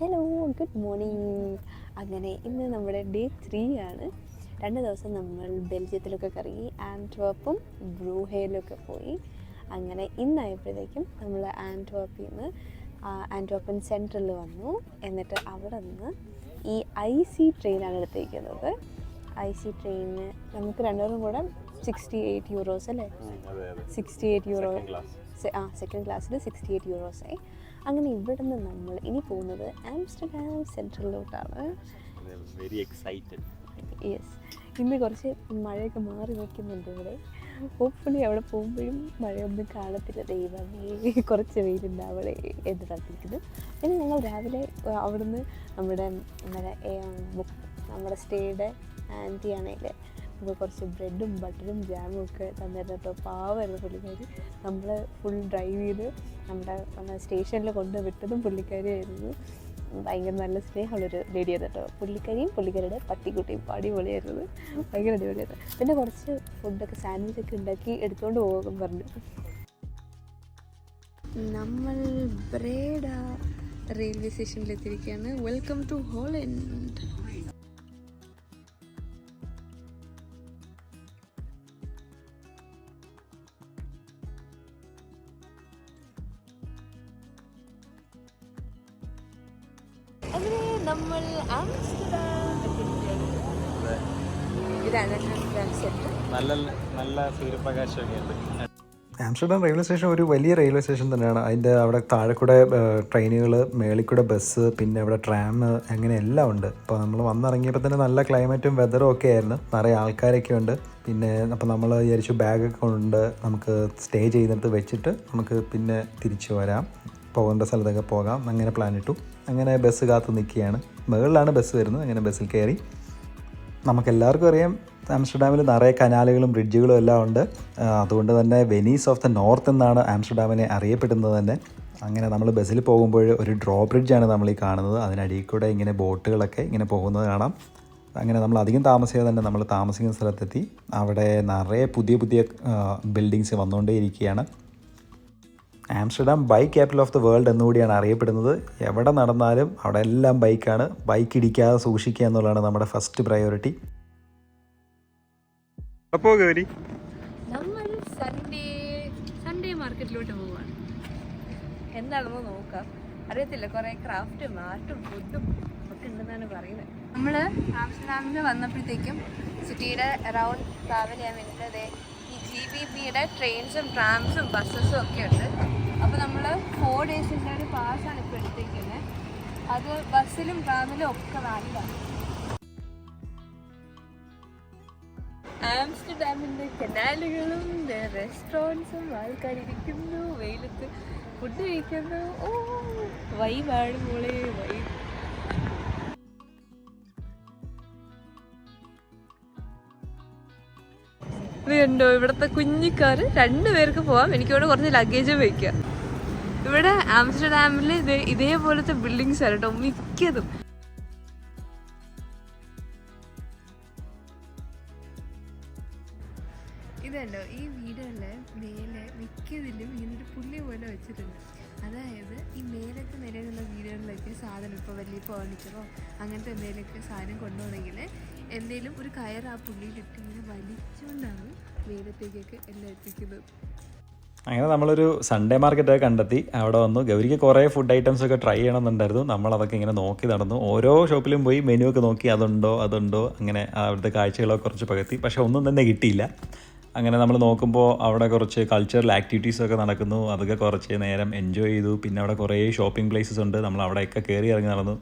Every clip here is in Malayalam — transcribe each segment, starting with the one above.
ഹലോ ഗുഡ് മോർണിംഗ് അങ്ങനെ ഇന്ന് നമ്മുടെ ഡേ ത്രീ ആണ്. രണ്ട് ദിവസം നമ്മൾ ബെൽജിയത്തിലൊക്കെ കറങ്ങി ആന്റ്വർപ്പും ബ്രൂഹയിലൊക്കെ പോയി. അങ്ങനെ ഇന്നായപ്പോഴത്തേക്കും നമ്മൾ ആന്റ്വർപ്പിൽ നിന്ന് ആന്റ്വർപ്പൻ സെന്ററിൽ വന്നു. എന്നിട്ട് അവിടെ നിന്ന് ഈ ഐ സി ട്രെയിനാണ് എടുത്തിരിക്കുന്നത്. ഐ സി ട്രെയിനിന് നമുക്ക് രണ്ടുപേരും കൂടെ സിക്സ്റ്റി എയ്റ്റ് യൂറോസ് അല്ലേ സിക്സ്റ്റി എയ്റ്റ് യൂറോ ആ സെക്കൻഡ് ക്ലാസ്സിൽ സിക്സ്റ്റി എയ്റ്റ് യൂറോസായി അങ്ങനെ ഇവിടെ നിന്ന് നമ്മൾ ഇനി പോകുന്നത് ആംസ്റ്റർഡാം സെൻട്രലിലോട്ടാണ്. വെരി എക്സൈറ്റഡ് യെസ് ഇന്ന് കുറച്ച് മഴയൊക്കെ മാറി നിൽക്കുന്നുണ്ട് ഇവിടെ. ഹോപ്പ്ഫുള്ളി അവിടെ പോകുമ്പോഴും മഴയൊന്നും കാണത്തില്ല. ദൈവമേ കുറച്ച് വെയിലുണ്ട് അവിടെ എന്ന് പറഞ്ഞിരിക്കുന്നു പിന്നെ ഞങ്ങൾ രാവിലെ അവിടുന്ന് നമ്മുടെ നമ്മുടെ നമ്മുടെ സ്റ്റേയുടെ ആന്റി ആണെങ്കിൽ നമുക്ക് കുറച്ച് ബ്രെഡും ബട്ടറും ജാമും ഒക്കെ തന്നിരുന്നു. കേട്ടോ പാവമായിരുന്നു പുള്ളിക്കാരി. നമ്മൾ ഫുൾ ഡ്രൈവ് ചെയ്ത് നമ്മുടെ സ്റ്റേഷനിൽ കൊണ്ട് വിട്ടതും പുള്ളിക്കാരിയായിരുന്നു. ഭയങ്കര നല്ല സ്നേഹമുള്ളൊരു ലേഡിയാണ് കേട്ടോ പുള്ളിക്കാരിയും പുള്ളിക്കാരിയുടെ പട്ടിക്കുട്ടിയും അടിപൊളിയായിരുന്നു. ഭയങ്കര അടിപൊളിയായിരുന്നു. പിന്നെ കുറച്ച് ഫുഡൊക്കെ സാൻഡ്വിച്ചൊക്കെ ഉണ്ടാക്കി എടുത്തുകൊണ്ട് പോകും പറഞ്ഞു. നമ്മൾ ബ്രേഡ റെയിൽവേ സ്റ്റേഷനിൽ എത്തിയിരിക്കുകയാണ്. വെൽക്കം ടു ഹോളൻഡ് അങ്ങനെ നമ്മൾ ഇതാണ് നല്ല നല്ല ആംസ്റ്റർഡാം റെയിൽവേ സ്റ്റേഷൻ ഒരു വലിയ റെയിൽവേ സ്റ്റേഷൻ തന്നെയാണ്. അതിന്റെ അവിടെ താഴെ കൂടെ ട്രെയിനുകൾ മേളിക്കൂടെ കൂടെ ബസ് പിന്നെ അവിടെ ട്രാം അങ്ങനെ എല്ലാം ഉണ്ട്. അപ്പോൾ നമ്മൾ വന്നിറങ്ങിയപ്പോൾ തന്നെ നല്ല ക്ലൈമറ്റും വെതറും ഒക്കെ ആയിരുന്നു. നിറയെ ആൾക്കാരൊക്കെ ഉണ്ട്. പിന്നെ അപ്പോൾ നമ്മൾ വിചാരിച്ചു ബാഗൊക്കെ ഉണ്ട് നമുക്ക് സ്റ്റേ ചെയ്തിട്ട് വെച്ചിട്ട് നമുക്ക് പിന്നെ തിരിച്ചു വരാം. പോകേണ്ട സ്ഥലത്തൊക്കെ പോകാം. അങ്ങനെ പ്ലാൻ ഇട്ടു. അങ്ങനെ ബസ് കാത്ത് നിൽക്കുകയാണ്. മുകളിലാണ് ബസ് വരുന്നത്. അങ്ങനെ ബസ്സിൽ കയറി. നമുക്കെല്ലാവർക്കും അറിയാം ആംസ്റ്റർഡാമിൽ നിറയെ കനാലുകളും ബ്രിഡ്ജുകളും എല്ലാം ഉണ്ട്. അതുകൊണ്ട് തന്നെ വെനീസ് ഓഫ് ദ നോർത്ത് എന്നാണ് ആംസ്റ്റർഡാമിനെ അറിയപ്പെടുന്നത് തന്നെ. അങ്ങനെ നമ്മൾ ബസ്സിൽ പോകുമ്പോൾ ഒരു ഡ്രോ ബ്രിഡ്ജാണ് നമ്മൾ ഈ കാണുന്നത്. അതിനടിയിൽ കൂടെ ഇങ്ങനെ ബോട്ടുകളൊക്കെ ഇങ്ങനെ പോകുന്നത് കാണാം. അങ്ങനെ നമ്മൾ അധികം താമസിയാതെ തന്നെ നമ്മൾ താമസിക്കുന്ന സ്ഥലത്തെത്തി. അവിടെ നിറയെ പുതിയ പുതിയ buildings വന്നുകൊണ്ടേയിരിക്കുകയാണ്. Amsterdam bike capital of the world എന്നുകൂടിയാണ് അറിയപ്പെടുന്നത്. എവിടെ നടന്നാലും അവിടെ എല്ലാം ബൈക്കാണ്. ബൈക്ക് ഇടിക്കാതെ സൂക്ഷിക്കുക എന്നുള്ളതാണ് നമ്മുടെ ഫസ്റ്റ് പ്രയോറിറ്റി അപ്പോൾ ഗൗരി? നമ്മൾ സൺഡേ സൺഡേ മാർക്കറ്റിലോട്ട് പോവാണ്. എന്താണെന്ന് നോക്കാം. അറിയത്തില്ല കുറേ ക്രാഫ്റ്റും ആർട്ടും ഫുഡും ഒക്കെ ഉണ്ടെന്നാണ് പറയുന്നത്. നമ്മൾ ആംസ്റ്റർഡാമിൽ വന്നപ്പോഴത്തേക്കും സിറ്റിയുടെ അറൗണ്ട് ട്രാവൽ ചെയ്യാൻ വേണ്ടിയിട്ട് ദേ ഈ ജി ബി ബിയുടെ ട്രെയിൻസും ട്രാംസും ബസ്സസും ഒക്കെ ഉണ്ട്. അപ്പോൾ നമ്മൾ ഫോർ ഡേയ്സിന്റെ ഒരു പാസ്സാണ് ഇപ്പോൾ എടുത്തേക്കുന്നത് അത് ബസ്സിലും ട്രാമിലും ഒക്കെ നല്ലതാണ് ആംസ്റ്റർഡാമിന്റെ കനാലുകളും റെസ്റ്റോറൻസും ആൾക്കാരിരിക്കുന്നു വെയിലത്ത് ഫുഡ് കഴിക്കുന്നു. ഓ വൈബാണ് മോളെ വൈബ് ഇത് ഇവിടുത്തെ കുഞ്ഞിക്കാർ രണ്ടുപേർക്ക് പോവാം. എനിക്കിവിടെ കുറച്ച് ലഗേജ് വയ്ക്കാം. ഇവിടെ ആംസ്റ്റർഡാമിൽ ഇത് ഇതേപോലത്തെ ബിൽഡിങ്സ് ആണ് കേട്ടോ മിക്കതും. ഇതുണ്ടോ? ഈ വീടുകളിലെ മേലെ മിക്കതിലും ഇങ്ങനൊരു പുള്ളി പോലെ വെച്ചിട്ടുണ്ട്. അതായത് ഈ മേലത്തെ നിലയിലുള്ള വീടുകളിലൊക്കെ സാധനം ഇപ്പോൾ വലിയ ഫേർണിച്ചറോ അങ്ങനത്തെ എന്തെങ്കിലുമൊക്കെ സാധനം കൊണ്ടുപോകണമെങ്കിൽ എന്തെങ്കിലും ഒരു കയർ ആ പുള്ളിയിലിട്ട് ഇങ്ങനെ വലിച്ചുകൊണ്ടാണ് മേലത്തേക്കൊക്കെ എല്ലാം എത്തിക്കുന്നത്. അങ്ങനെ നമ്മളൊരു സൺഡേ മാർക്കറ്റൊക്കെ കണ്ടെത്തി. അവിടെ വന്നു. ഗൗരിക്ക് കുറേ ഫുഡ് ഐറ്റംസ് ഒക്കെ ട്രൈ ചെയ്യണമെന്നുണ്ടായിരുന്നു. നമ്മൾ അതൊക്കെ ഇങ്ങനെ നോക്കി നടന്നു. ഓരോ ഷോപ്പിലും പോയി മെനു ഒക്കെ നോക്കി. അതുണ്ടോ അതുണ്ടോ? അങ്ങനെ അവിടുത്തെ കാഴ്ചകളൊക്കെ കുറച്ച് പകർത്തി. പക്ഷെ ഒന്നും തന്നെ കിട്ടിയില്ല. അങ്ങനെ നമ്മൾ നോക്കുമ്പോൾ അവിടെ കുറച്ച് കൾച്ചറൽ ആക്ടിവിറ്റീസ് ഒക്കെ നടക്കുന്നു. അതൊക്കെ കുറച്ച് നേരം എൻജോയ് ചെയ്തു. പിന്നെ അവിടെ കുറേ ഷോപ്പിംഗ് പ്ലേസസ് ഉണ്ട്. നമ്മൾ അവിടെയൊക്കെ കയറി ഇറങ്ങി നടന്നു.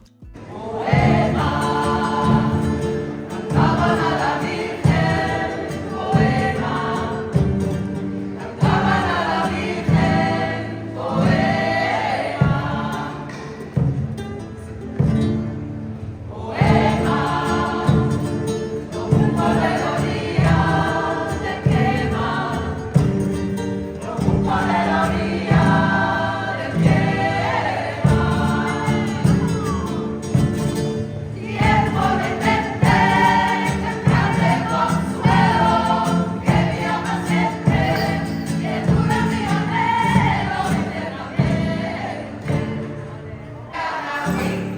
Amen.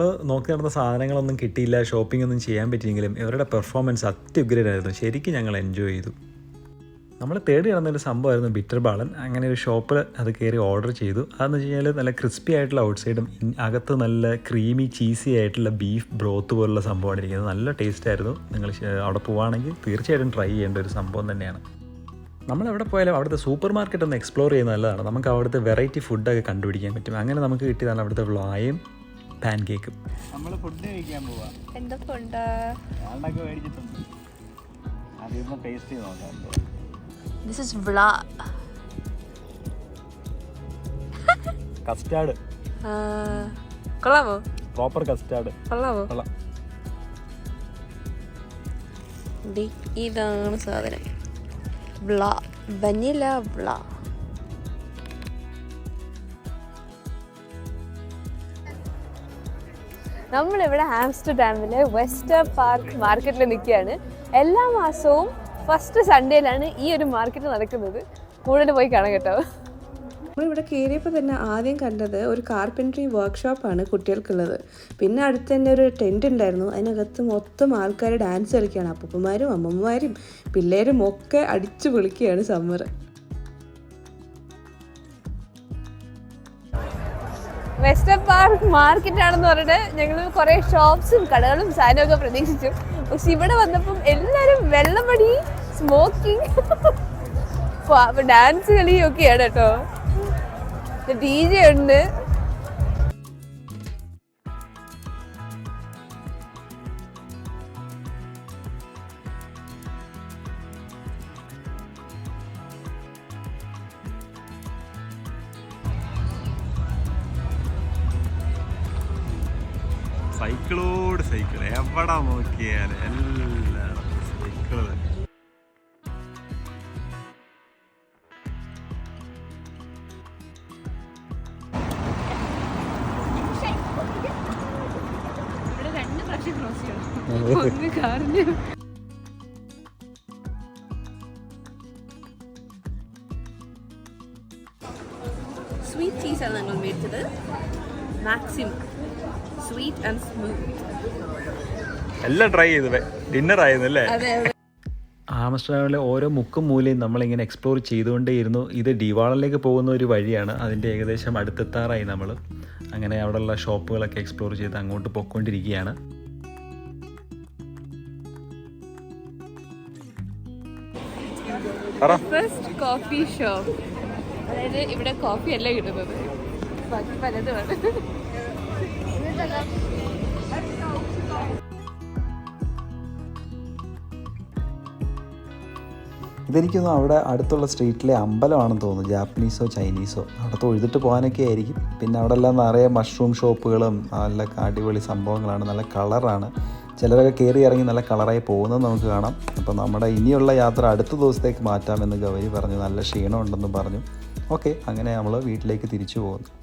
നോക്കി നടന്ന സാധനങ്ങളൊന്നും കിട്ടിയില്ല ഷോപ്പിംഗ് ഒന്നും ചെയ്യാൻ പറ്റിയെങ്കിലും ഇവരുടെ പെർഫോമൻസ് അത്യുഗ്രരായിരുന്നു ശരിക്കും ഞങ്ങൾ എൻജോയ് ചെയ്തു. നമ്മൾ തേടി നടന്നൊരു സംഭവമായിരുന്നു ബിറ്റർ ബാളൻ അങ്ങനെ ഒരു ഷോപ്പിൽ അത് കയറി ഓർഡർ ചെയ്തു. അതെന്ന് വെച്ച് കഴിഞ്ഞാൽ നല്ല ക്രിസ്പി ആയിട്ടുള്ള ഔട്ട്സൈഡും അകത്ത് നല്ല ക്രീമി ചീസി ആയിട്ടുള്ള ബീഫ് ബ്രോത്ത് പോലുള്ള സംഭവമാണ് ഇരിക്കുന്നത്. നല്ല ടേസ്റ്റ് ആയിരുന്നു. നിങ്ങൾ അവിടെ പോവുകയാണെങ്കിൽ തീർച്ചയായിട്ടും ട്രൈ ചെയ്യേണ്ട ഒരു സംഭവം തന്നെയാണ്. നമ്മൾ എവിടെ പോയാലും അവിടുത്തെ സൂപ്പർ മാർക്കറ്റ് ഒന്ന് എക്സ്പ്ലോർ ചെയ്യുന്നത് നല്ലതാണ്. നമുക്ക് അവിടുത്തെ വെറൈറ്റി ഫുഡൊക്കെ കണ്ടുപിടിക്കാൻ പറ്റും. അങ്ങനെ നമുക്ക് കിട്ടിയതാണ് അവിടുത്തെ വ്ളായും പാൻ കേക്കും നമ്മൾ ഫുഡ് കഴിക്കാൻ പോവാ. എന്തൊക്കെ ഉണ്ട് ഞാനൊക്കെ മേടിച്ചിട്ടുണ്ട്. ആദ്യം ടേസ്റ്റ് ചെയ്ത് നോക്കാം. ദിസ് ഇസ് വ്ളാ കസ്റ്റാർഡ് കൊള്ളാമോ? പ്രോപ്പർ കസ്റ്റാർഡ് കൊള്ളാമോ? കൊള്ളാം. ഇതാണ് സാധനം. വ്ള വനില വ്ള നമ്മളിവിടെ ആംസ്റ്റർഡാമിലെ വെസ്റ്റർ പാർക്ക് മാർക്കറ്റിൽ നിൽക്കുകയാണ്. എല്ലാ മാസവും ഫസ്റ്റ് സൺഡേയിലാണ് ഈ ഒരു മാർക്കറ്റ് നടക്കുന്നത്. കൂടുതൽ പോയി കാണാം കേട്ടോ. നമ്മളിവിടെ കയറിയപ്പോൾ തന്നെ ആദ്യം കണ്ടത് ഒരു കാർപ്പൻട്രി വർക്ക്ഷോപ്പാണ് കുട്ടികൾക്കുള്ളത്. പിന്നെ അടുത്ത് തന്നെ ഒരു ടെന്റ് ഉണ്ടായിരുന്നു. അതിനകത്ത് മൊത്തം ആൾക്കാർ ഡാൻസ് കളിക്കുകയാണ്. അപ്പൂപ്പന്മാരും അമ്മമ്മമാരും പിള്ളേരും ഒക്കെ അടിച്ചു പൊളിക്കുകയാണ് സമ്മർ വെസ്റ്റർ പാർക്ക് മാർക്കറ്റ് ആണെന്ന് പറഞ്ഞിട്ട് ഞങ്ങൾ കുറേ ഷോപ്സും കടകളും സാധനമൊക്കെ പ്രതീക്ഷിച്ചു. പക്ഷെ ഇവിടെ വന്നപ്പം എല്ലാരും വെള്ളമടി സ്മോക്കിംഗ് ഡാൻസ് കളിയും ഒക്കെയാണ് കേട്ടോ. ഡി ജെ ഉണ്ട്. സൈക്കിളോട് സൈക്കിൾ എവിടെ നോക്കിയാൽ എല്ലാം സൈക്കിൾ തന്നെ. രണ്ട് പ്രാവശ്യം ക്രോസ് ചെയ്യണം. ഒന്ന് കാറിന് സ്വീറ്റ് ചീസാണ് ഞങ്ങൾ മേടിച്ചത്. മാക്സിമം സ്വീറ്റ് ആൻഡ് സ്മൂത്ത് എല്ലാം ട്രൈ ചെയ്തു. ഡിന്നർ ആയിരുന്നു അല്ലേ? ആമസ്റ്റർഡാമിലെ ഓരോ മുക്കും മൂലയും നമ്മളിങ്ങനെ എക്സ്പ്ലോർ ചെയ്തുകൊണ്ടേയിരുന്നു. ഇത് ഡിവാളിലേക്ക് പോകുന്ന ഒരു വഴിയാണ്. അതിന്റെ ഏകദേശം അടുത്തെത്താറായി നമ്മൾ അങ്ങനെ അവിടെയുള്ള ഷോപ്പുകളൊക്കെ എക്സ്പ്ലോർ ചെയ്ത് അങ്ങോട്ട് പൊയ്ക്കൊണ്ടിരിക്കുകയാണ്. ഫസ്റ്റ് കോഫി ഷോപ്പ് അതായത് ഇവിടെ കോഫി അല്ല കിട്ടുന്നത്. ബാക്കി പലതുമാണ് ഇതെനിക്കൊന്നും അവിടെ അടുത്തുള്ള സ്ട്രീറ്റിലെ അമ്പലമാണെന്ന് തോന്നുന്നു. ജാപ്പനീസോ ചൈനീസോ അവിടെ തൊഴുതിട്ട് പോകാനൊക്കെ ആയിരിക്കും. പിന്നെ അവിടെ എല്ലാം നിറയെ മഷ്റൂം ഷോപ്പുകളും നല്ല അടിപൊളി സംഭവങ്ങളാണ്. നല്ല കളറാണ്. ചിലരൊക്കെ കയറി ഇറങ്ങി നല്ല കളറായി പോകുന്നത് നമുക്ക് കാണാം. അപ്പോൾ നമ്മുടെ ഇനിയുള്ള യാത്ര അടുത്ത ദിവസത്തേക്ക് മാറ്റാമെന്ന് ഗൗരി പറഞ്ഞു. നല്ല ക്ഷീണമുണ്ടെന്ന് പറഞ്ഞു. ഓക്കെ അങ്ങനെ നമ്മൾ വീട്ടിലേക്ക് തിരിച്ചു പോകുന്നു.